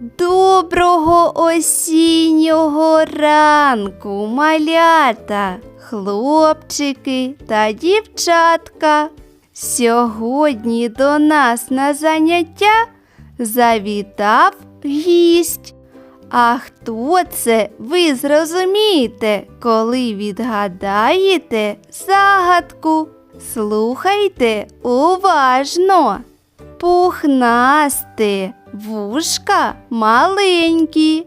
Доброго осіннього ранку, малята, хлопчики та дівчатка. Сьогодні до нас на заняття завітав гість. А хто це ви зрозумієте, коли відгадаєте загадку? Слухайте уважно. Пухнасте, вушка маленькі,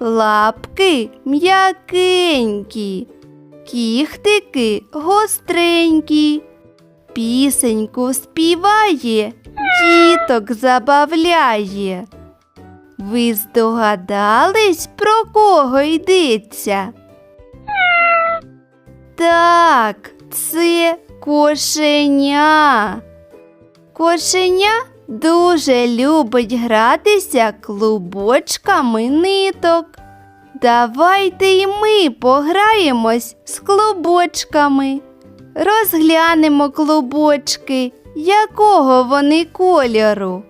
лапки м'якенькі, кіхтики гостренькі, пісеньку співає, діток забавляє. Ви здогадались, про кого йдеться? Так, це кошеня. Кошеня дуже любить гратися клубочками ниток. Давайте і ми пограємось з клубочками. Розглянемо клубочки, якого вони кольору.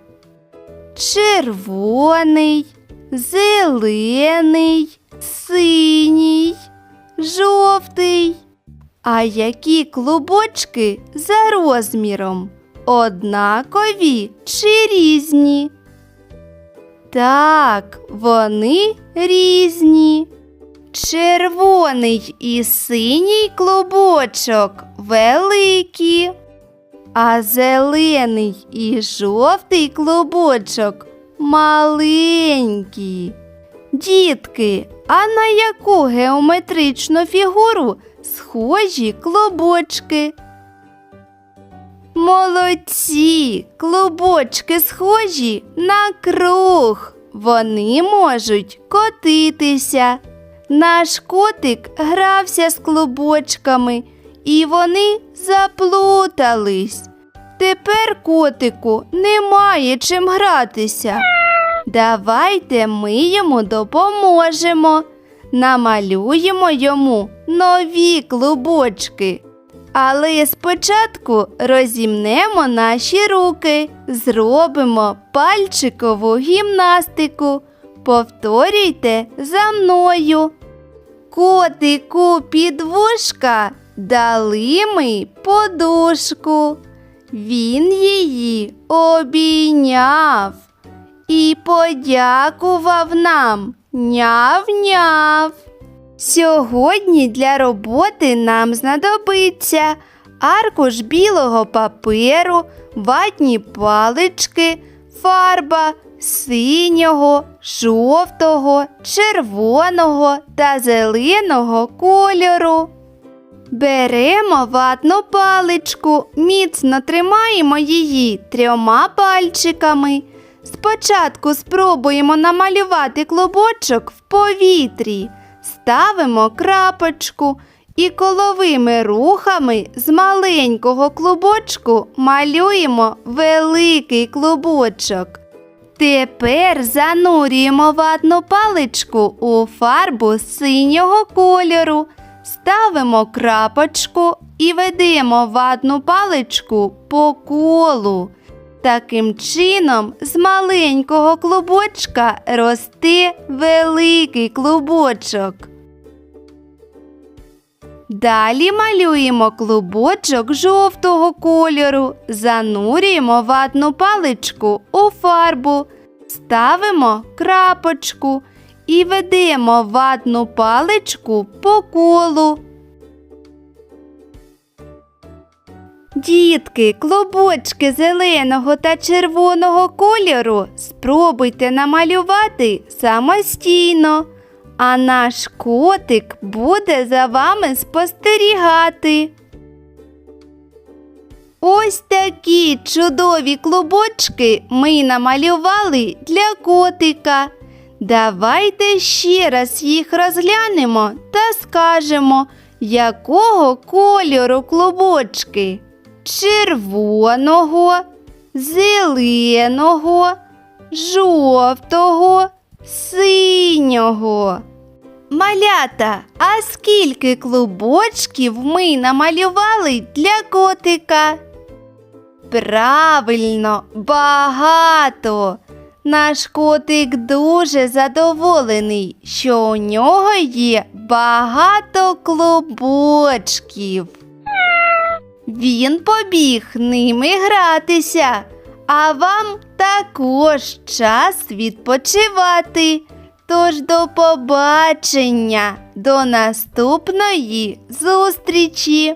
Червоний, зелений, синій, жовтий. А які клубочки за розміром? Однакові чи різні? Так, вони різні. Червоний і синій клубочок великі, а зелений і жовтий клубочок маленький. Дітки, а на яку геометричну фігуру схожі клубочки? Молодці, клубочки схожі на круг. Вони можуть котитися. Наш котик грався з клубочками, і вони заплутались. Тепер котику немає чим гратися. Давайте ми йому допоможемо. Намалюємо йому нові клубочки. Але спочатку розімнемо наші руки, зробимо пальчикову гімнастику. Повторюйте за мною. Котику під вушка дали ми подушку. Він її обійняв і подякував нам. Няв-няв. Сьогодні для роботи нам знадобиться аркуш білого паперу, ватні палички, фарба синього, жовтого, червоного та зеленого кольору. Беремо ватну паличку, міцно тримаємо її трьома пальчиками. Спочатку спробуємо намалювати клубочок в повітрі. Ставимо крапочку і коловими рухами з маленького клубочку малюємо великий клубочок. Тепер занурюємо ватну паличку у фарбу синього кольору, ставимо крапочку і ведемо ватну паличку по колу. Таким чином, з маленького клубочка росте великий клубочок. Далі малюємо клубочок жовтого кольору, занурюємо ватну паличку у фарбу, ставимо крапочку і ведемо ватну паличку по колу. Дітки, клубочки зеленого та червоного кольору спробуйте намалювати самостійно, а наш котик буде за вами спостерігати. Ось такі чудові клубочки ми намалювали для котика. Давайте ще раз їх розглянемо та скажемо, якого кольору клубочки червоного, зеленого, жовтого, синього. Малята, а скільки клубочків ми намалювали для котика? Правильно, багато. Наш котик дуже задоволений, що у нього є багато клубочків. Він побіг ними гратися, а вам також час відпочивати. Тож до побачення, до наступної зустрічі!